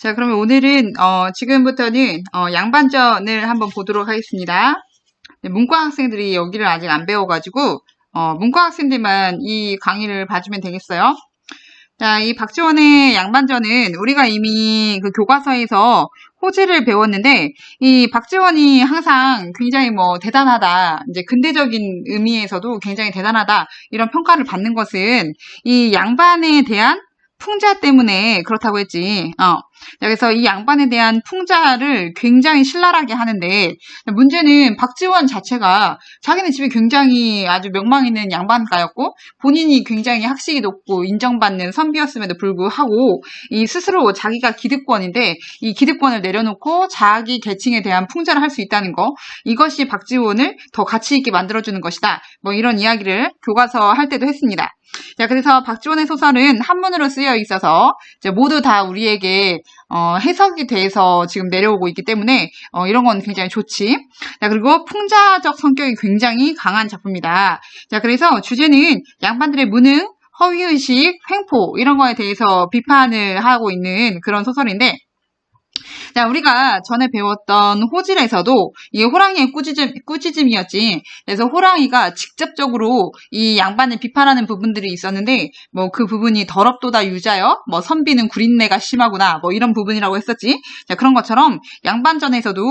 자, 그러면 오늘은 어, 지금부터는 어, 양반전을 한번 보도록 하겠습니다. 네, 문과 학생들이 여기를 아직 안 배워가지고 어, 문과 학생들만 이 강의를 봐주면 되겠어요. 자, 이 박지원의 양반전은 우리가 이미 그 교과서에서 호지를 배웠는데 이 박지원이 항상 굉장히 뭐 대단하다 이제 근대적인 의미에서도 굉장히 대단하다 이런 평가를 받는 것은 이 양반에 대한 풍자 때문에 그렇다고 했지. 어. 그래서 이 양반에 대한 풍자를 굉장히 신랄하게 하는데 문제는 박지원 자체가 자기네 집이 굉장히 아주 명망 있는 양반가였고 본인이 굉장히 학식이 높고 인정받는 선비였음에도 불구하고 이 스스로 자기가 기득권인데 이 기득권을 내려놓고 자기 계층에 대한 풍자를 할 수 있다는 거 이것이 박지원을 더 가치 있게 만들어주는 것이다. 뭐 이런 이야기를 교과서 할 때도 했습니다. 자, 그래서 박지원의 소설은 한문으로 쓰여 있어서 모두 다 우리에게 어, 해석이 돼서 지금 내려오고 있기 때문에 어, 이런 건 굉장히 좋지. 자, 그리고 풍자적 성격이 굉장히 강한 작품이다. 자, 그래서 주제는 양반들의 무능, 허위의식, 횡포 이런 거에 대해서 비판을 하고 있는 그런 소설인데 자, 우리가 전에 배웠던 호질에서도 이 호랑이의 꾸짖음, 꾸짖음이었지. 그래서 호랑이가 직접적으로 이 양반을 비판하는 부분들이 있었는데, 뭐 그 부분이 더럽도다 유자여, 뭐 선비는 구린내가 심하구나, 뭐 이런 부분이라고 했었지. 자, 그런 것처럼 양반전에서도,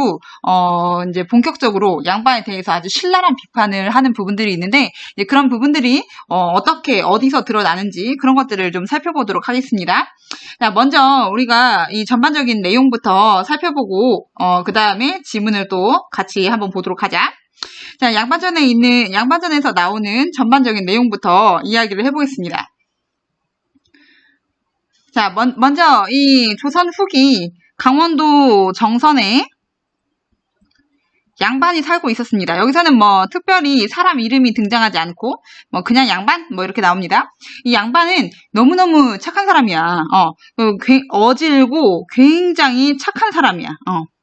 어, 이제 본격적으로 양반에 대해서 아주 신랄한 비판을 하는 부분들이 있는데, 그런 부분들이, 어, 어떻게, 어디서 드러나는지 그런 것들을 좀 살펴보도록 하겠습니다. 자, 먼저 우리가 이 전반적인 내용부터 살펴보고 어, 그 다음에 지문을 또 같이 한번 보도록 하자. 자, 양반전에 있는 양반전에서 나오는 전반적인 내용부터 이야기를 해보겠습니다. 자, 먼, 먼저 이 조선 후기 강원도 정선에 양반이 살고 있었습니다. 여기서는 뭐 특별히 사람 이름이 등장하지 않고 뭐 그냥 양반 뭐 이렇게 나옵니다. 이 양반은 너무너무 착한 사람이야. 어, 그 어질고 굉장히 착한 사람이야. 어.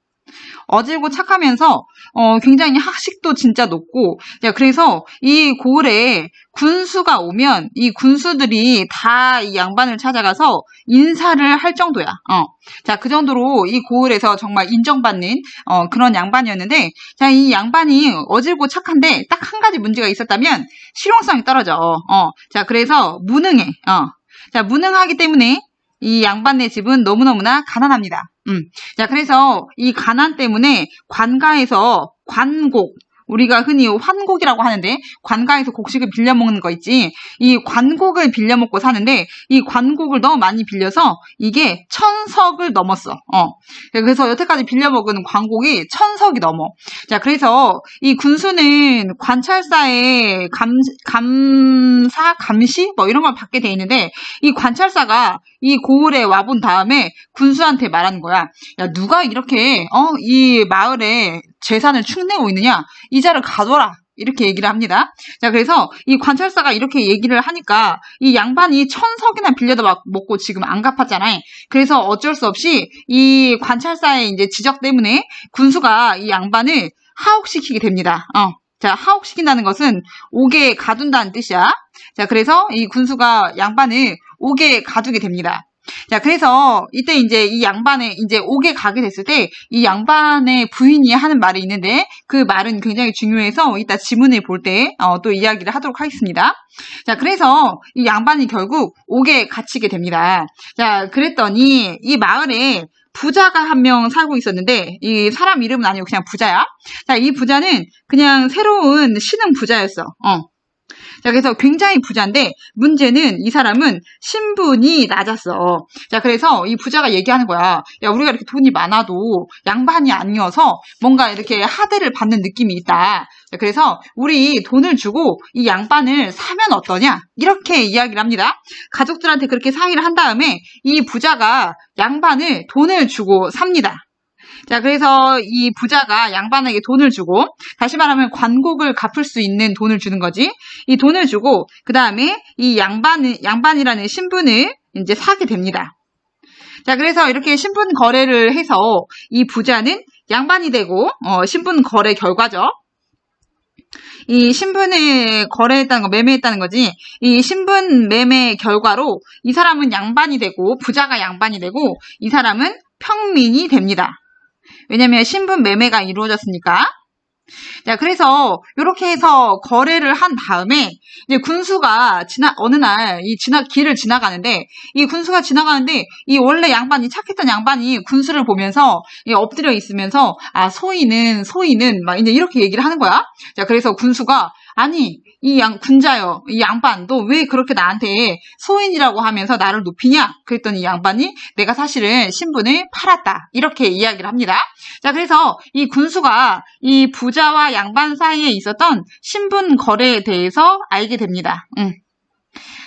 어질고 착하면서 어, 굉장히 학식도 진짜 높고 그래서 이 고을에 군수가 오면 이 군수들이 다 이 양반을 찾아가서 인사를 할 정도야. 어. 자, 그 정도로 이 고을에서 정말 인정받는 어, 그런 양반이었는데 자, 이 양반이 어질고 착한데 딱 한 가지 문제가 있었다면 실용성이 떨어져. 어. 자, 그래서 무능해. 어. 자, 무능하기 때문에 이 양반네 집은 너무너무나 가난합니다. 음. 자, 그래서 이 가난 때문에 관가에서 관곡, 우리가 흔히 환곡이라고 하는데 관가에서 곡식을 빌려 먹는 거 있지. 이 관곡을 빌려 먹고 사는데 이 관곡을 너무 많이 빌려서 이게 천석을 넘었어. 어. 그래서 여태까지 빌려 먹은 관곡이 천석이 넘어. 자, 그래서 이 군수는 관찰사의 감, 감사, 감시 뭐 이런 걸 받게 돼 있는데 이 관찰사가 이 고을에 와본 다음에 군수한테 말하는 거야. 야, 누가 이렇게 어, 이 마을에 재산을 축내고 있느냐? 이자를 가둬라. 이렇게 얘기를 합니다. 자, 그래서 이 관찰사가 이렇게 얘기를 하니까 이 양반이 천석이나 빌려다 먹고 지금 안 갚았잖아요. 그래서 어쩔 수 없이 이 관찰사의 이제 지적 때문에 군수가 이 양반을 하옥시키게 됩니다. 어. 자, 하옥시킨다는 것은 옥에 가둔다는 뜻이야. 자, 그래서 이 군수가 양반을 옥에 가두게 됩니다. 자, 그래서 이때 이제 이 양반의 이제 옥에 가게 됐을 때 이 양반의 부인이 하는 말이 있는데 그 말은 굉장히 중요해서 이따 지문을 볼 때또 어, 이야기를 하도록 하겠습니다. 자, 그래서 이 양반이 결국 옥에 갇히게 됩니다. 자, 그랬더니 이 마을에 부자가 한 명 살고 있었는데 이 사람 이름은 아니고 그냥 부자야. 자, 이 부자는 그냥 새로운 신흥 부자였어. 어. 자, 그래서 굉장히 부자인데 문제는 이 사람은 신분이 낮았어. 자, 그래서 이 부자가 얘기하는 거야. 야, 우리가 이렇게 돈이 많아도 양반이 아니어서 뭔가 이렇게 하대를 받는 느낌이 있다. 자, 그래서 우리 돈을 주고 이 양반을 사면 어떠냐? 이렇게 이야기를 합니다. 가족들한테 그렇게 상의를 한 다음에 이 부자가 양반을 돈을 주고 삽니다. 자, 그래서 이 부자가 양반에게 돈을 주고, 다시 말하면 관곡을 갚을 수 있는 돈을 주는 거지. 이 돈을 주고, 그 다음에 이 양반, 양반이라는 신분을 이제 사게 됩니다. 자, 그래서 이렇게 신분 거래를 해서 이 부자는 양반이 되고, 어, 신분 거래 결과죠. 이 신분을 거래했다는 거, 매매했다는 거지. 이 신분 매매 결과로 이 사람은 양반이 되고, 부자가 양반이 되고, 이 사람은 평민이 됩니다. 왜냐면 신분 매매가 이루어졌으니까. 자, 그래서 이렇게 해서 거래를 한 다음에 이제 군수가 지나 어느 날 이 지나 길을 지나가는데 이 군수가 지나가는데 이 원래 양반이 착했던 양반이 군수를 보면서 이 엎드려 있으면서 아 소인은 소인은 막 이제 이렇게 얘기를 하는 거야. 자, 그래서 군수가 아니 이 양 군자여 이 양반 너왜 그렇게 나한테 소인이라고 하면서 나를 높이냐? 그랬더니 이 양반이 내가 사실은 신분을 팔았다 이렇게 이야기를 합니다. 자 그래서 이 군수가 이 부자와 양반 사이에 있었던 신분 거래에 대해서 알게 됩니다. 음.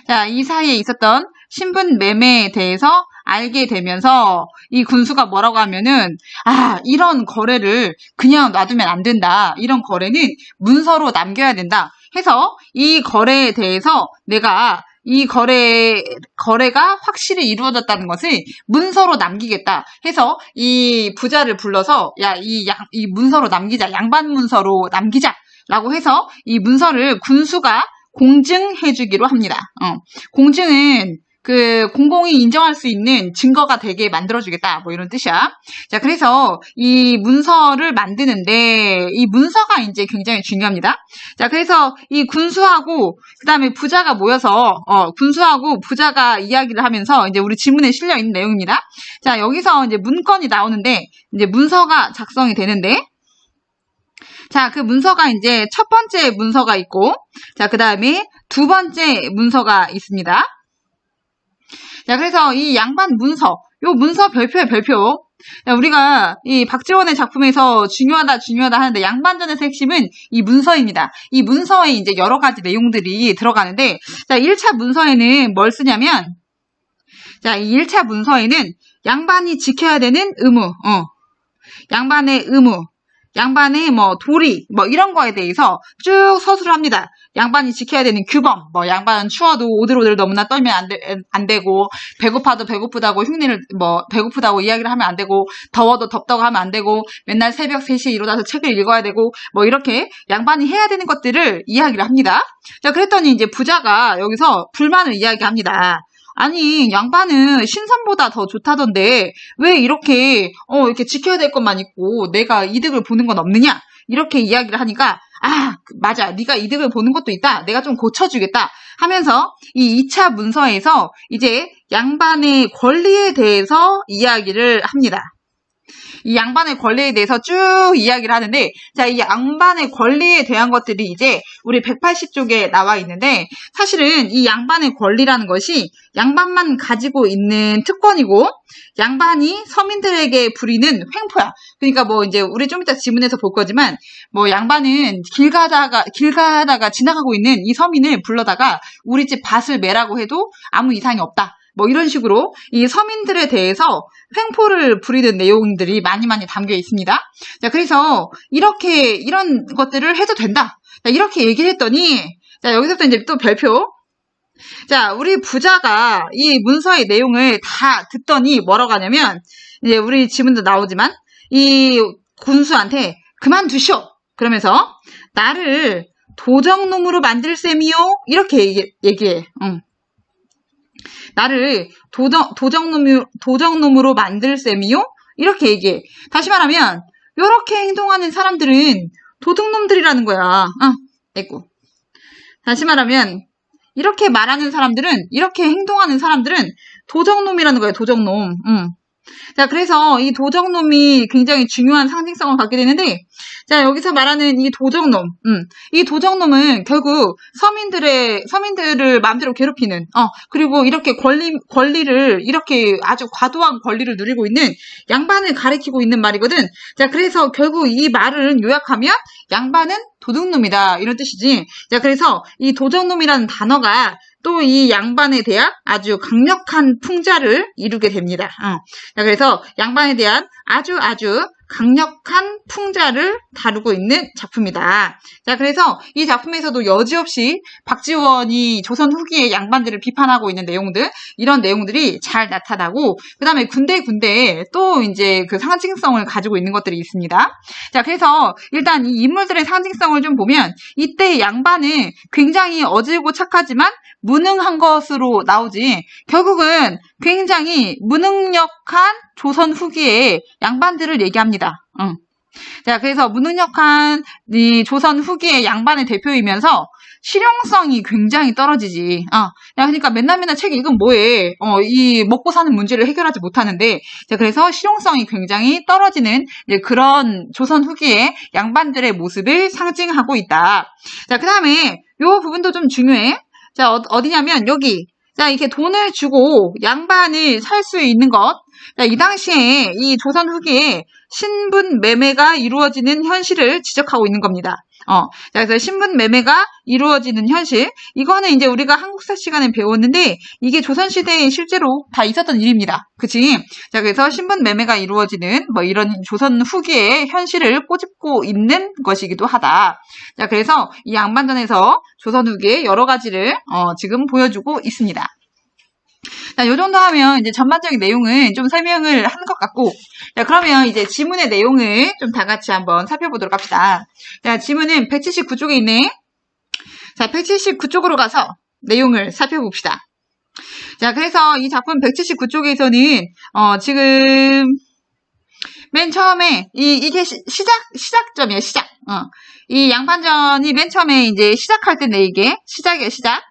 자이 사이에 있었던 신분 매매에 대해서 알게 되면서 이 군수가 뭐라고 하면은 아 이런 거래를 그냥 놔두면 안 된다. 이런 거래는 문서로 남겨야 된다. 해서 이 거래에 대해서 내가 이 거래 거래가 확실히 이루어졌다는 것을 문서로 남기겠다. 해서 이 부자를 불러서 야이 문서로 남기자. 양반 문서로 남기자라고 해서 이 문서를 군수가 공증해 주기로 합니다. 어. 공증은 그 공공이 인정할 수 있는 증거가 되게 만들어주겠다 뭐 이런 뜻이야. 자 그래서 이 문서를 만드는데 이 문서가 이제 굉장히 중요합니다. 자 그래서 이 군수하고 그다음에 부자가 모여서 어 군수하고 부자가 이야기를 하면서 이제 우리 지문에 실려 있는 내용입니다. 자 여기서 이제 문건이 나오는데 이제 문서가 작성이 되는데 자, 그 문서가 이제 첫 번째 문서가 있고, 자, 그 다음에 두 번째 문서가 있습니다. 자, 그래서 이 양반 문서, 요 문서 별표에 별표. 자, 우리가 이 박지원의 작품에서 중요하다, 중요하다 하는데 양반전의 핵심은 이 문서입니다. 이 문서에 이제 여러 가지 내용들이 들어가는데, 자, 1차 문서에는 뭘 쓰냐면, 자, 이 1차 문서에는 양반이 지켜야 되는 의무, 어. 양반의 의무, 양반의 뭐 도리 뭐 이런 거에 대해서 쭉 서술을 합니다. 양반이 지켜야 되는 규범, 뭐 양반은 추워도 오들오들 너무나 떨면 안, 되, 안 되고 배고파도 배고프다고 흉내를 뭐 배고프다고 이야기를 하면 안 되고 더워도 덥다고 하면 안 되고 맨날 새벽 3시에 일어나서 책을 읽어야 되고 뭐 이렇게 양반이 해야 되는 것들을 이야기를 합니다. 자 그랬더니 이제 부자가 여기서 불만을 이야기합니다. 아니 양반은 신선보다 더 좋다던데 왜 이렇게 어 이렇게 지켜야 될 것만 있고 내가 이득을 보는 건 없느냐 이렇게 이야기를 하니까 아 맞아. 네가 이득을 보는 것도 있다. 내가 좀 고쳐주겠다. 하면서 이 2차 문서에서 이제 양반의 권리에 대해서 이야기를 합니다. 이 양반의 권리에 대해서 쭉 이야기를 하는데, 자, 이 양반의 권리에 대한 것들이 이제 우리 180쪽에 나와 있는데, 사실은 이 양반의 권리라는 것이 양반만 가지고 있는 특권이고, 양반이 서민들에게 부리는 횡포야. 그러니까 뭐 이제 우리 좀 이따 지문에서 볼 거지만, 뭐 양반은 길 가다가, 길 가다가 지나가고 있는 이 서민을 불러다가 우리 집 밭을 매라고 해도 아무 이상이 없다. 뭐 이런 식으로 이 서민들에 대해서 횡포를 부리는 내용들이 많이 많이 담겨 있습니다. 자, 그래서 이렇게 이런 것들을 해도 된다. 자, 이렇게 얘기를 했더니 자, 여기서부터 이제 또 별표. 자, 우리 부자가 이 문서의 내용을 다 듣더니 뭐라고 하냐면 이제 우리 지문도 나오지만 이 군수한테 그만두시오. 그러면서 나를 도적놈으로 만들 셈이요. 이렇게 얘기, 얘기해. 응. 나를 도적, 도적놈, 도적놈으로 만들 셈이요? 이렇게 얘기해. 다시 말하면, 이렇게 행동하는 사람들은 도둑놈들이라는 거야. 어, 에고. 다시 말하면, 이렇게 말하는 사람들은, 이렇게 행동하는 사람들은 도적놈이라는 거예요, 도적놈. 응. 자, 그래서 이 도적놈이 굉장히 중요한 상징성을 갖게 되는데, 자, 여기서 말하는 이 도적놈, 음, 이 도적놈은 결국 서민들의, 서민들을 마음대로 괴롭히는, 어, 그리고 이렇게 권리, 권리를, 이렇게 아주 과도한 권리를 누리고 있는 양반을 가리키고 있는 말이거든. 자, 그래서 결국 이 말을 요약하면 양반은 도둑놈이다. 이런 뜻이지. 자, 그래서 이 도적놈이라는 단어가 또 이 양반에 대한 아주 강력한 풍자를 이루게 됩니다. 어. 자, 그래서 양반에 대한 아주 아주 강력한 풍자를 다루고 있는 작품이다. 자, 그래서 이 작품에서도 여지없이 박지원이 조선 후기의 양반들을 비판하고 있는 내용들, 이런 내용들이 잘 나타나고, 그 다음에 군데군데 또 이제 그 상징성을 가지고 있는 것들이 있습니다. 자, 그래서 일단 이 인물들의 상징성을 좀 보면, 이때 양반은 굉장히 어질고 착하지만 무능한 것으로 나오지, 결국은 굉장히 무능력한 조선 후기의 양반들을 얘기합니다. 응. 자, 그래서 무능력한 이 조선 후기의 양반의 대표이면서 실용성이 굉장히 떨어지지. 아, 야, 그러니까 맨날 맨날 책 읽으면 뭐해. 어, 이 먹고 사는 문제를 해결하지 못하는데, 자, 그래서 실용성이 굉장히 떨어지는 그런 조선 후기의 양반들의 모습을 상징하고 있다. 자, 그 다음에 요 부분도 좀 중요해. 자, 어, 어디냐면 여기. 자, 이렇게 돈을 주고 양반을 살 수 있는 것. 자, 이 당시에 이 조선 후기에 신분 매매가 이루어지는 현실을 지적하고 있는 겁니다. 어, 자, 그래서 신분 매매가 이루어지는 현실. 이거는 이제 우리가 한국사 시간에 배웠는데, 이게 조선시대에 실제로 다 있었던 일입니다. 그치? 자, 그래서 신분 매매가 이루어지는, 뭐 이런 조선 후기의 현실을 꼬집고 있는 것이기도 하다. 자, 그래서 이 양반전에서 조선 후기의 여러 가지를, 어, 지금 보여주고 있습니다. 자, 요 정도 하면 이제 전반적인 내용은 좀 설명을 하는 것 같고, 자, 그러면 이제 지문의 내용을 좀 다 같이 한번 살펴보도록 합시다. 자, 지문은 179쪽에 있네. 자, 179쪽으로 가서 내용을 살펴봅시다. 자, 그래서 이 작품 179쪽에서는, 어, 지금, 맨 처음에, 이, 이게 시, 작 시작점이에요, 시작. 어. 이 양반전이 맨 처음에 이제 시작할 때네, 이게. 시작이에요, 시작.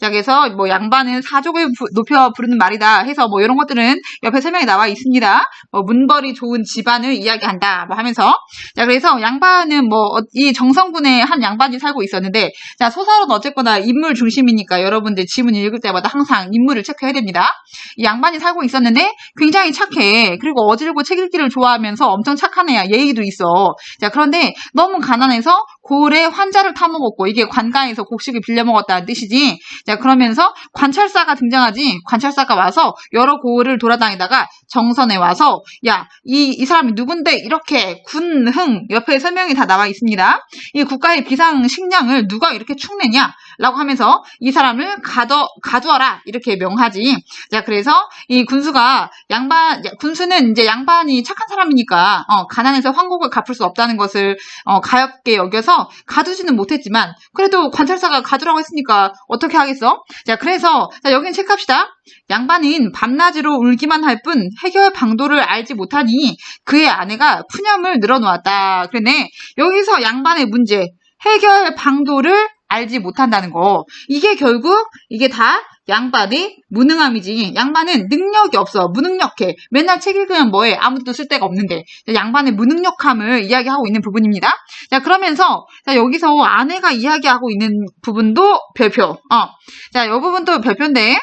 자, 그래서 뭐 양반은 사족을 부- 높여 부르는 말이다 해서 뭐 이런 것들은 옆에 설명이 나와 있습니다. 뭐 문벌이 좋은 집안을 이야기한다 뭐 하면서 자, 그래서 양반은 뭐 이 정성군의 한 양반이 살고 있었는데 자, 소설은 어쨌거나 인물 중심이니까 여러분들 지문 읽을 때마다 항상 인물을 체크해야 됩니다. 이 양반이 살고 있었는데 굉장히 착해. 그리고 어질고 책 읽기를 좋아하면서 엄청 착한 애야. 예의도 있어. 자, 그런데 너무 가난해서 고을에 환자를 타먹었고 이게 관가에서 곡식을 빌려 먹었다는 뜻이지. 자, 그러면서 관찰사가 등장하지. 관찰사가 와서 여러 고을을 돌아다니다가 정선에 와서 야, 이, 이 사람이 누군데 이렇게 군흥 옆에 설명이 다 나와 있습니다. 이 국가의 비상 식량을 누가 이렇게 축내냐? 라고 하면서 이 사람을 가둬, 가두어라. 이렇게 명하지. 자, 그래서 이 군수가 양반, 야, 군수는 이제 양반이 착한 사람이니까, 어, 가난해서 황국을 갚을 수 없다는 것을, 어, 가엽게 여겨서 가두지는 못했지만, 그래도 관찰사가 가두라고 했으니까 어떻게 하겠어? 자, 그래서, 자, 여기는 체크합시다. 양반은 밤낮으로 울기만 할 뿐 해결 방도를 알지 못하니 그의 아내가 푸념을 늘어놓았다. 그러네. 여기서 양반의 문제, 해결 방도를 알지 못한다는 거. 이게 결국 이게 다 양반의 무능함이지. 양반은 능력이 없어. 무능력해. 맨날 책 읽으면 뭐해. 아무것도 쓸데가 없는데. 양반의 무능력함을 이야기하고 있는 부분입니다. 자, 그러면서 자, 여기서 아내가 이야기하고 있는 부분도 별표. 어. 자, 이 부분도 별표인데.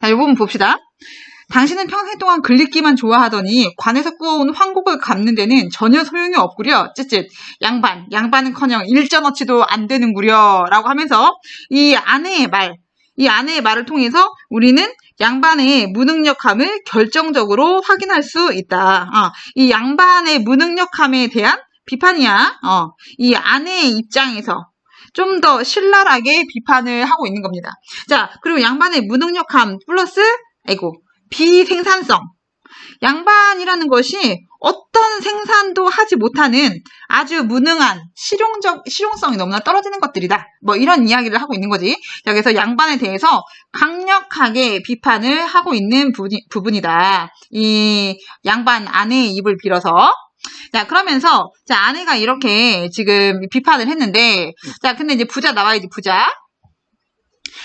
자, 이 부분 봅시다. 당신은 평생 동안 글리기만 좋아하더니 관에서 구워온 황국을 갚는 데는 전혀 소용이 없구려. 쯧쯧. 양반, 양반은커녕 일전어치도 안 되는구려. 라고 하면서 이 아내의 말, 이 아내의 말을 통해서 우리는 양반의 무능력함을 결정적으로 확인할 수 있다. 어, 이 양반의 무능력함에 대한 비판이야. 어, 이 아내의 입장에서 좀 더 신랄하게 비판을 하고 있는 겁니다. 자, 그리고 양반의 무능력함 플러스, 아이고, 비생산성. 양반이라는 것이 어떤 생산도 하지 못하는 아주 무능한 실용적 실용성이 너무나 떨어지는 것들이다. 뭐 이런 이야기를 하고 있는 거지. 자, 그래서 양반에 대해서 강력하게 비판을 하고 있는 부분이, 부분이 다. 이 양반 아내의 입을 빌어서 자, 그러면서, 자, 아내가 이렇게 지금 비판을 했는데, 자, 근데 이제 부자 나와야지, 부자.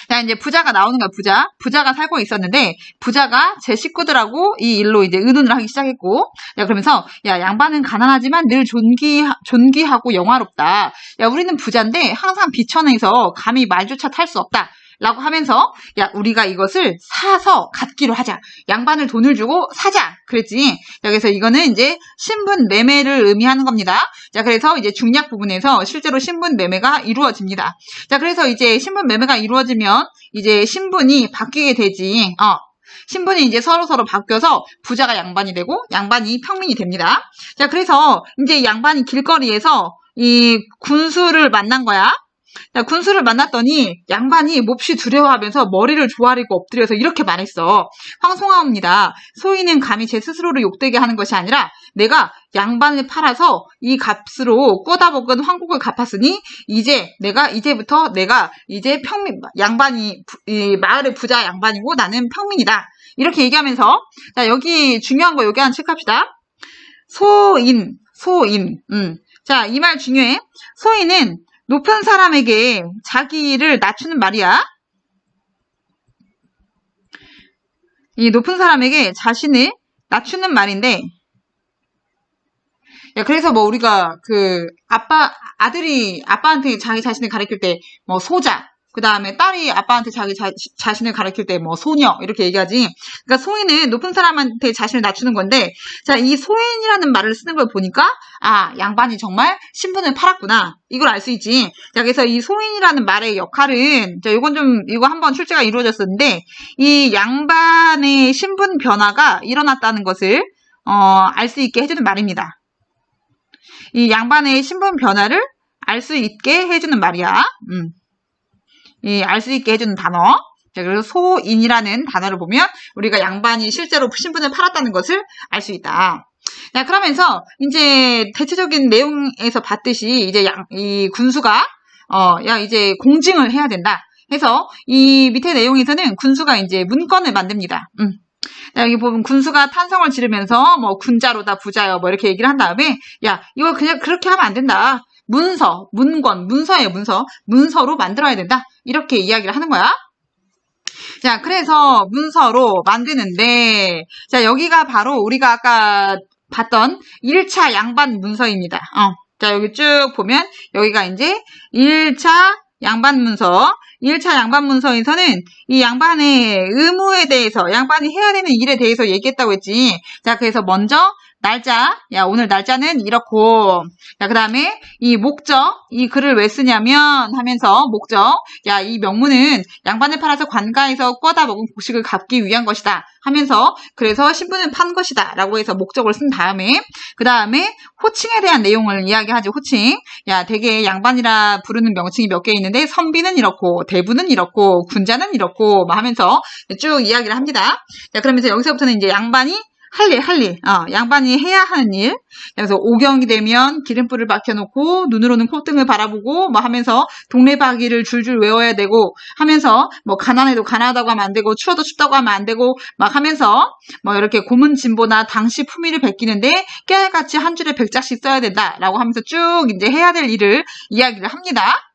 자, 이제 부자가 나오는 거야, 부자. 부자가 살고 있었는데, 부자가 제 식구들하고 이 일로 이제 의논을 하기 시작했고, 야, 그러면서, 야, 양반은 가난하지만 늘 존귀, 존귀하고 영화롭다. 야, 우리는 부자인데, 항상 비천해서 감히 말조차 탈 수 없다. 라고 하면서 야 우리가 이것을 사서 갖기로 하자. 양반을 돈을 주고 사자. 그랬지. 자 그래서 이거는 이제 신분 매매를 의미하는 겁니다. 자 그래서 이제 중략 부분에서 실제로 신분 매매가 이루어집니다. 자 그래서 이제 신분 매매가 이루어지면 이제 신분이 바뀌게 되지. 어. 신분이 이제 서로 서로 바뀌어서 부자가 양반이 되고 양반이 평민이 됩니다. 자 그래서 이제 양반이 길거리에서 이 군수를 만난 거야. 자, 군수를 만났더니 양반이 몹시 두려워하면서 머리를 조아리고 엎드려서 이렇게 말했어. 황송하옵니다. 소인은 감히 제 스스로를 욕되게 하는 것이 아니라 내가 양반을 팔아서 이 값으로 꼬다 먹은 황국을 갚았으니 이제 내가 이제부터 내가 이제 평민 양반이 부- 이 마을의 부자 양반이고 나는 평민이다. 이렇게 얘기하면서 자 여기 중요한 거 여기 하나 체크합시다. 소인 소인 음. 자이 말 중요해. 소인은 높은 사람에게 자기를 낮추는 말이야. 이 높은 사람에게 자신을 낮추는 말인데, 야, 그래서 뭐 우리가 그 아빠, 아들이 아빠한테 자기 자신을 가르칠 때 뭐 소자, 그 다음에 딸이 아빠한테 자기 자, 자신을 가르칠 때뭐 소녀, 이렇게 얘기하지. 그러니까 소인은 높은 사람한테 자신을 낮추는 건데, 자, 이 소인이라는 말을 쓰는 걸 보니까, 아, 양반이 정말 신분을 팔았구나. 이걸 알 수 있지. 자, 그래서 이 소인이라는 말의 역할은, 자, 이건 좀, 이거 한번 출제가 이루어졌었는데, 이 양반의 신분 변화가 일어났다는 것을, 어, 알 수 있게 해주는 말입니다. 이 양반의 신분 변화를 알 수 있게 해주는 말이야. 음. 이알수 있게 해주는 단어. 자, 그래서 소인이라는 단어를 보면 우리가 양반이 실제로 신분을 팔았다는 것을 알 수 있다. 자, 그러면서 이제 대체적인 내용에서 봤듯이 이제 양, 이 군수가 어, 야, 이제 공징을 해야 된다. 해서 이 밑에 내용에서는 군수가 이제 문건을 만듭니다. 음. 자, 여기 보면 군수가 탄성을 지르면서 뭐 군자로다 부자요 뭐 이렇게 얘기를 한 다음에 야, 이거 그냥 그렇게 하면 안 된다. 문서, 문건, 문서예요, 문서. 문서로 만들어야 된다. 이렇게 이야기를 하는 거야. 자, 그래서 문서로 만드는데, 자, 여기가 바로 우리가 아까 봤던 1차 양반 문서입니다. 어. 자, 여기 쭉 보면, 여기가 이제 1차 양반 문서. 1차 양반 문서에서는 이 양반의 의무에 대해서, 양반이 해야 되는 일에 대해서 얘기했다고 했지. 자, 그래서 먼저, 날짜, 야, 오늘 날짜는 이렇고, 자, 그 다음에 이 목적, 이 글을 왜 쓰냐면 하면서 목적, 야, 이 명문은 양반을 팔아서 관가에서 꿔다 먹은 곡식을 갚기 위한 것이다 하면서 그래서 신분을 판 것이다 라고 해서 목적을 쓴 다음에 그 다음에 호칭에 대한 내용을 이야기하지, 호칭. 야, 되게 양반이라 부르는 명칭이 몇 개 있는데 선비는 이렇고, 대부는 이렇고, 군자는 이렇고, 뭐 하면서 쭉 이야기를 합니다. 자, 그러면서 여기서부터는 이제 양반이 할 일, 할 일, 어, 양반이 해야 하는 일. 그래서 오경이 되면 기름불을 박혀놓고 눈으로는 콧등을 바라보고 뭐 하면서 동네바기를 줄줄 외워야 되고 하면서 뭐 가난해도 가난하다고 하면 안 되고 추워도 춥다고 하면 안 되고 막 하면서 뭐 이렇게 고문 진보나 당시 품위를 베끼는데 깨알같이 한 줄에 백자씩 써야 된다라고 하면서 쭉 이제 해야 될 일을 이야기를 합니다.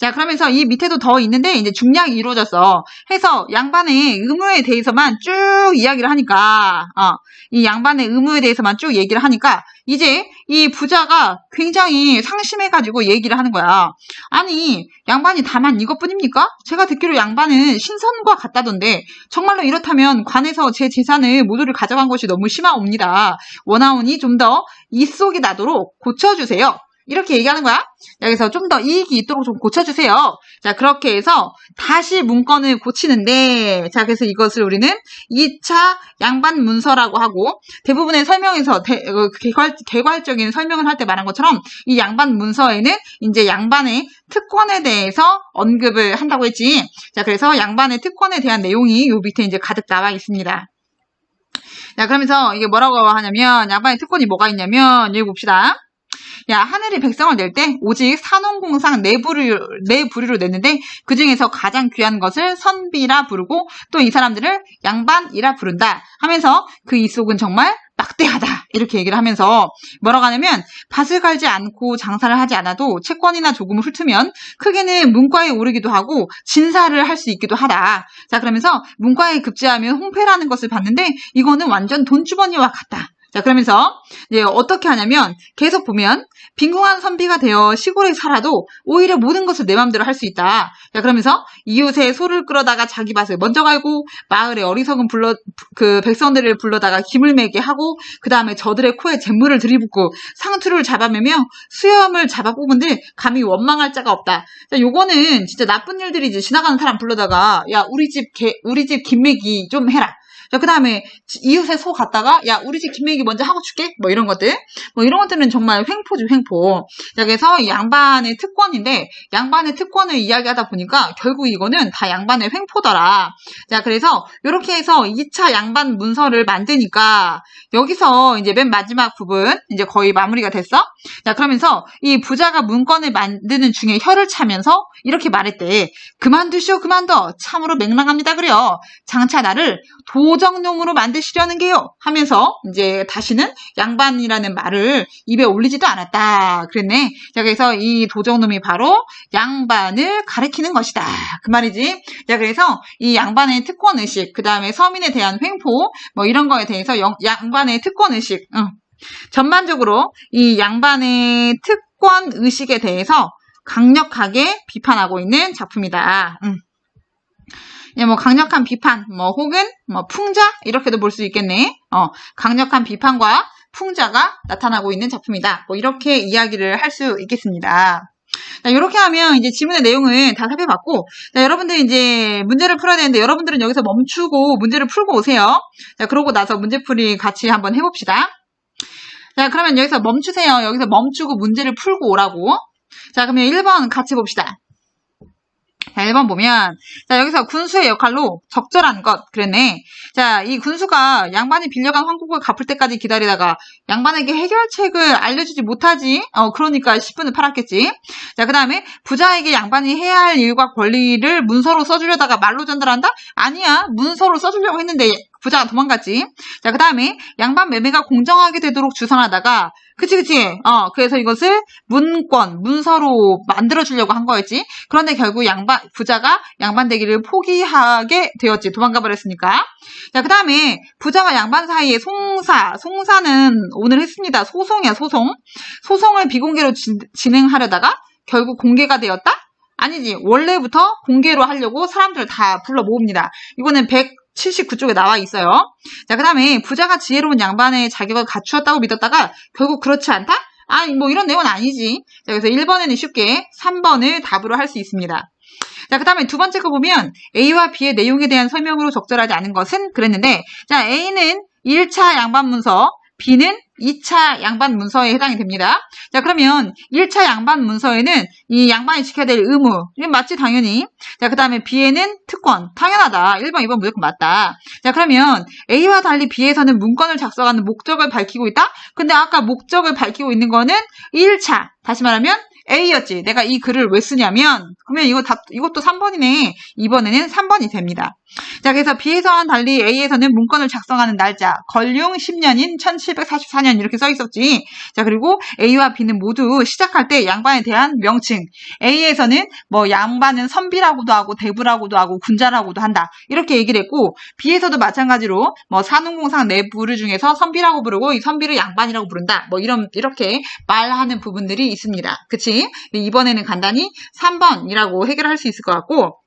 자, 그러면서 이 밑에도 더 있는데 이제 중략이 이루어졌어. 해서 양반의 의무에 대해서만 쭉 이야기를 하니까, 어, 이 양반의 의무에 대해서만 쭉 얘기를 하니까 이제 이 부자가 굉장히 상심해가지고 얘기를 하는 거야. 아니, 양반이 다만 이것뿐입니까? 제가 듣기로 양반은 신선과 같다던데 정말로 이렇다면 관에서 제 재산을 모두를 가져간 것이 너무 심하옵니다. 원하오니 좀 더 이 속이 나도록 고쳐주세요. 이렇게 얘기하는 거야. 여기서 좀 더 이익이 있도록 좀 고쳐주세요. 자, 그렇게 해서 다시 문건을 고치는데, 자, 그래서 이것을 우리는 2차 양반 문서라고 하고, 대부분의 설명에서 대, 어, 개괄, 개괄적인 설명을 할 때 말한 것처럼, 이 양반 문서에는 이제 양반의 특권에 대해서 언급을 한다고 했지. 자, 그래서 양반의 특권에 대한 내용이 요 밑에 이제 가득 나와 있습니다. 자, 그러면서 이게 뭐라고 하냐면, 양반의 특권이 뭐가 있냐면, 여기 봅시다. 야, 하늘이 백성을 낼 때 오직 산원공상 네 부류, 네 부류로 냈는데 그 중에서 가장 귀한 것을 선비라 부르고 또 이 사람들을 양반이라 부른다 하면서 그 이속은 정말 막대하다 이렇게 얘기를 하면서 뭐라고 하냐면 밭을 갈지 않고 장사를 하지 않아도 채권이나 조금을 훑으면 크게는 문과에 오르기도 하고 진사를 할 수 있기도 하다. 자 그러면서 문과에 급제하면 홍패라는 것을 봤는데 이거는 완전 돈주머니와 같다. 자, 그러면서 이제 어떻게 하냐면 계속 보면 빈궁한 선비가 되어 시골에 살아도 오히려 모든 것을 내 맘대로 할 수 있다. 자, 그러면서 이웃의 소를 끌어다가 자기 밭을 먼저 갈고 마을의 어리석은 불러 그 백성들을 불러다가 김을 매게 하고 그 다음에 저들의 코에 잿물을 들이붓고 상투를 잡아매며 수염을 잡아 뽑은들 감히 원망할 자가 없다. 자, 요거는 진짜 나쁜 일들이지 지나가는 사람 불러다가 야 우리 집 개, 우리 집 김매기 좀 해라. 자, 그 다음에 이웃의 소 갔다가, 야, 우리 집 김맥이 먼저 하고 줄게? 뭐 이런 것들. 뭐 이런 것들은 정말 횡포죠, 횡포. 자, 그래서 이 양반의 특권인데, 양반의 특권을 이야기하다 보니까 결국 이거는 다 양반의 횡포더라. 자, 그래서 이렇게 해서 2차 양반 문서를 만드니까, 여기서 이제 맨 마지막 부분, 이제 거의 마무리가 됐어? 자, 그러면서 이 부자가 문건을 만드는 중에 혀를 차면서 이렇게 말했대. 그만두시오, 그만둬. 참으로 맹랑합니다, 그래요. 장차 나를 도 정용으로 만드시려는 게요. 하면서 이제 다시는 양반이라는 말을 입에 올리지도 않았다. 그랬네. 자, 그래서 이 도정놈이 바로 양반을 가리키는 것이다. 그 말이지. 자, 그래서 이 양반의 특권 의식, 그 다음에 서민에 대한 횡포, 뭐 이런 거에 대해서 영- 양반의 특권 의식, 응. 전반적으로 이 양반의 특권 의식에 대해서 강력하게 비판하고 있는 작품이다. 음. 예, 뭐 강력한 비판, 뭐 혹은 뭐 풍자 이렇게도 볼 수 있겠네. 어, 강력한 비판과 풍자가 나타나고 있는 작품이다. 뭐 이렇게 이야기를 할 수 있겠습니다. 자, 이렇게 하면 이제 지문의 내용을 다 살펴봤고, 자, 여러분들 이제 문제를 풀어야 되는데 여러분들은 여기서 멈추고 문제를 풀고 오세요. 자, 그러고 나서 문제풀이 같이 한번 해봅시다. 자, 그러면 여기서 멈추세요. 여기서 멈추고 문제를 풀고 오라고. 자, 그러면 1번 같이 봅시다. 자, 1번 보면, 자, 여기서 군수의 역할로 적절한 것, 그랬네. 자, 이 군수가 양반이 빌려간 황국을 갚을 때까지 기다리다가 양반에게 해결책을 알려주지 못하지? 어, 그러니까 10분을 팔았겠지. 자, 그 다음에 부자에게 양반이 해야 할 일과 권리를 문서로 써주려다가 말로 전달한다? 아니야. 문서로 써주려고 했는데 부자가 도망갔지. 자, 그 다음에 양반 매매가 공정하게 되도록 주선하다가 그치, 그치. 어, 그래서 이것을 문권, 문서로 만들어 주려고 한 거였지. 그런데 결국 양반, 부자가 양반 되기를 포기하게 되었지. 도망가 버렸으니까. 자, 그 다음에 부자와 양반 사이에 송사, 송사는 오늘 했습니다. 소송이야, 소송. 소송을 비공개로 진, 진행하려다가 결국 공개가 되었다? 아니지. 원래부터 공개로 하려고 사람들 다 불러 모읍니다. 이거는 179쪽에 나와 있어요. 자, 그 다음에 부자가 지혜로운 양반의 자격을 갖추었다고 믿었다가 결국 그렇지 않다? 아, 뭐 이런 내용은 아니지. 자, 그래서 1번에는 쉽게 3번을 답으로 할 수 있습니다. 자, 그 다음에 두 번째 거 보면 A와 B의 내용에 대한 설명으로 적절하지 않은 것은 그랬는데, 자, A는 1차 양반 문서, B는 2차 양반 문서에 해당이 됩니다. 자, 그러면 1차 양반 문서에는 이 양반이 지켜야 될 의무, 맞지, 당연히. 자, 그 다음에 B에는 특권, 당연하다. 1번, 2번 무조건 맞다. 자, 그러면 A와 달리 B에서는 문건을 작성하는 목적을 밝히고 있다? 근데 아까 목적을 밝히고 있는 거는 1차. 다시 말하면 A였지. 내가 이 글을 왜 쓰냐면, 그러면 이거 답, 이것도 3번이네. 이번에는 3번이 됩니다. 자, 그래서 B에서와는 달리 A에서는 문건을 작성하는 날짜, 걸륭 10년인 1744년 이렇게 써 있었지. 자, 그리고 A와 B는 모두 시작할 때 양반에 대한 명칭. A에서는 뭐 양반은 선비라고도 하고 대부라고도 하고 군자라고도 한다. 이렇게 얘기를 했고, B에서도 마찬가지로 뭐 산업공상 내 부류 중에서 선비라고 부르고 이 선비를 양반이라고 부른다. 뭐 이런, 이렇게 말하는 부분들이 있습니다. 그치? 이번에는 간단히 3번이라고 해결할 수 있을 것 같고,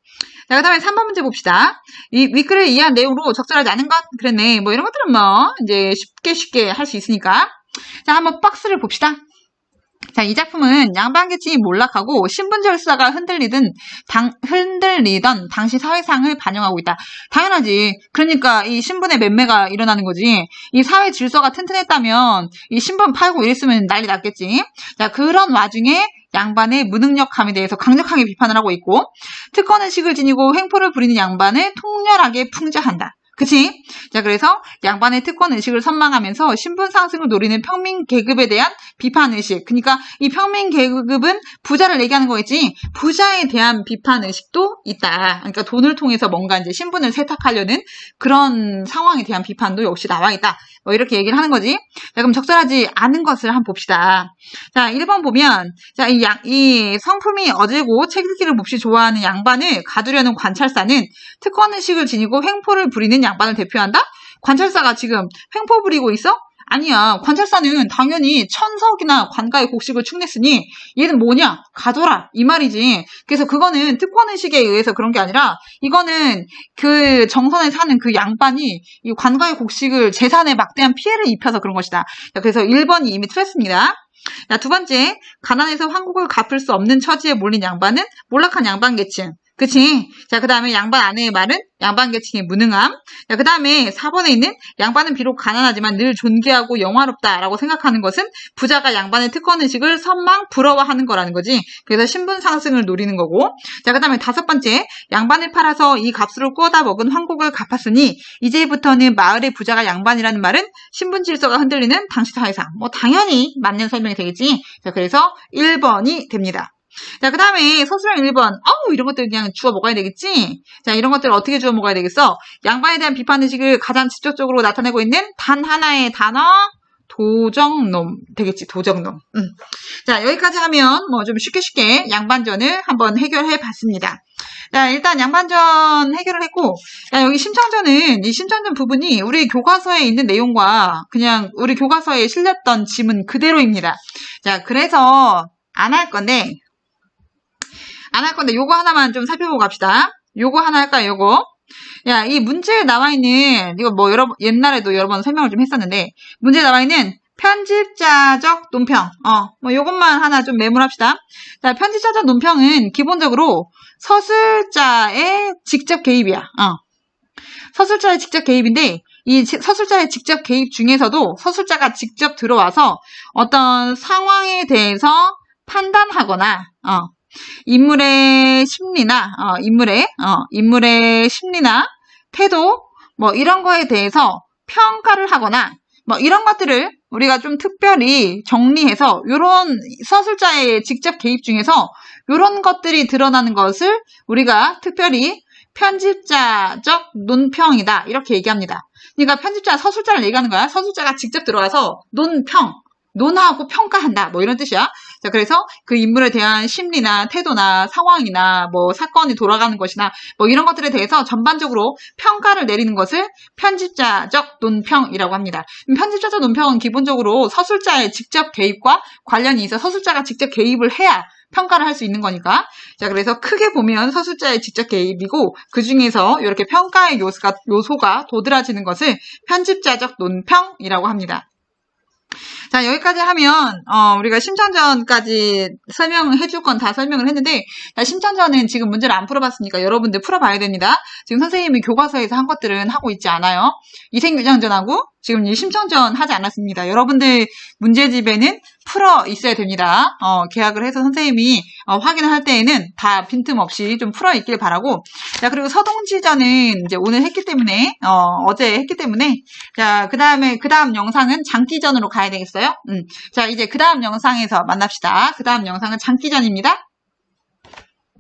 자, 그 다음에 3번 문제 봅시다. 이 윗글을 이해한 내용으로 적절하지 않은 것? 그랬네. 뭐 이런 것들은 뭐, 이제 쉽게 쉽게 할 수 있으니까. 자, 한번 박스를 봅시다. 자, 이 작품은 양반계층이 몰락하고 신분 절사가 흔들리든 당, 흔들리던 당시 사회상을 반영하고 있다. 당연하지. 그러니까 이 신분의 매매가 일어나는 거지. 이 사회 질서가 튼튼했다면 이 신분 팔고 이랬으면 난리 났겠지. 자, 그런 와중에 양반의 무능력함에 대해서 강력하게 비판을 하고 있고 특권의식을 지니고 횡포를 부리는 양반을 통렬하게 풍자한다. 그치? 자, 그래서 양반의 특권 의식을 선망하면서 신분 상승을 노리는 평민 계급에 대한 비판 의식. 그러니까 이 평민 계급은 부자를 얘기하는 거겠지. 부자에 대한 비판 의식도 있다. 그러니까 돈을 통해서 뭔가 이제 신분을 세탁하려는 그런 상황에 대한 비판도 역시 나와 있다. 뭐 이렇게 얘기를 하는 거지. 자, 그럼 적절하지 않은 것을 한번 봅시다. 자, 1번 보면 자, 이, 양, 이 성품이 어질고 책 읽기를 몹시 좋아하는 양반을 가두려는 관찰사는 특권 의식을 지니고 횡포를 부리는 양반을 대표한다? 관찰사가 지금 횡포 부리고 있어? 아니야. 관찰사는 당연히 천석이나 관가의 곡식을 축냈으니 얘는 뭐냐? 가둬라. 이 말이지. 그래서 그거는 특권의식에 의해서 그런 게 아니라 이거는 그 정선에 사는 그 양반이 이 관가의 곡식을 재산에 막대한 피해를 입혀서 그런 것이다. 자, 그래서 1번이 이미 틀렸습니다. 자, 두 번째. 가난해서 황국을 갚을 수 없는 처지에 몰린 양반은 몰락한 양반 계층. 그치? 자, 그 다음에 양반 아내의 말은 양반 계층의 무능함. 자, 그 다음에 4번에 있는 양반은 비록 가난하지만 늘 존귀하고 영화롭다라고 생각하는 것은 부자가 양반의 특권 의식을 선망 부러워하는 거라는 거지. 그래서 신분 상승을 노리는 거고. 자, 그 다음에 다섯 번째 양반을 팔아서 이 값으로 꾸어다 먹은 황곡을 갚았으니 이제부터는 마을의 부자가 양반이라는 말은 신분 질서가 흔들리는 당시 사회상. 뭐 당연히 맞는 설명이 되겠지. 자, 그래서 1번이 됩니다. 자, 그 다음에 서술형 1번. 어우, 이런 것들 그냥 주워 먹어야 되겠지? 자, 이런 것들 어떻게 주워 먹어야 되겠어? 양반에 대한 비판 의식을 가장 직접적으로 나타내고 있는 단 하나의 단어, 도정놈. 되겠지, 도정놈. 음. 자, 여기까지 하면 뭐 좀 쉽게 쉽게 양반전을 한번 해결해 봤습니다. 자, 일단 양반전 해결을 했고, 자, 여기 심청전은, 이 심청전 부분이 우리 교과서에 있는 내용과 그냥 우리 교과서에 실렸던 지문 그대로입니다. 자, 그래서 안 할 건데, 안 할 건데 요거 하나만 좀 살펴보고 갑시다. 요거 하나 할까요? 요거. 야, 이 문제에 나와 있는 이거 뭐 여러 번- 옛날에도 여러 번 설명을 좀 했었는데 문제에 나와 있는 편집자적 논평. 어, 뭐 요것만 하나 좀 메모합시다. 자, 편집자적 논평은 기본적으로 서술자의 직접 개입이야. 어. 서술자의 직접 개입인데 이 지- 서술자의 직접 개입 중에서도 서술자가 직접 들어와서 어떤 상황에 대해서 판단하거나 어, 인물의 심리나 어, 인물의 어, 인물의 심리나 태도 뭐 이런 거에 대해서 평가를 하거나 뭐 이런 것들을 우리가 좀 특별히 정리해서 이런 서술자의 직접 개입 중에서 이런 것들이 드러나는 것을 우리가 특별히 편집자적 논평이다 이렇게 얘기합니다. 그러니까 편집자 서술자를 얘기하는 거야. 서술자가 직접 들어와서 논평 논하고 평가한다 뭐 이런 뜻이야. 자 그래서 그 인물에 대한 심리나 태도나 상황이나 뭐 사건이 돌아가는 것이나 뭐 이런 것들에 대해서 전반적으로 평가를 내리는 것을 편집자적 논평이라고 합니다. 음, 편집자적 논평은 기본적으로 서술자의 직접 개입과 관련이 있어 서술자가 직접 개입을 해야 평가를 할 수 있는 거니까. 자, 그래서 크게 보면 서술자의 직접 개입이고, 그 중에서 이렇게 평가의 요소가, 요소가 도드라지는 것을 편집자적 논평이라고 합니다. 자, 여기까지 하면, 어, 우리가 심청전까지 설명해 줄 건 다 설명을 했는데, 자, 심청전은 지금 문제를 안 풀어봤으니까 여러분들 풀어봐야 됩니다. 지금 선생님이 교과서에서 한 것들은 하고 있지 않아요. 이생유장전하고 지금 이 심청전 하지 않았습니다. 여러분들 문제집에는 풀어 있어야 됩니다. 어, 계약을 해서 선생님이 어, 확인을 할 때에는 다 빈틈없이 좀 풀어 있길 바라고. 자, 그리고 서동지전은 이제 오늘 했기 때문에, 어, 제 했기 때문에, 자, 그 다음에, 그 다음 영상은 장기전으로 가야 되겠어요? 음. 자, 이제 그 다음 영상에서 만납시다. 그 다음 영상은 장기전입니다.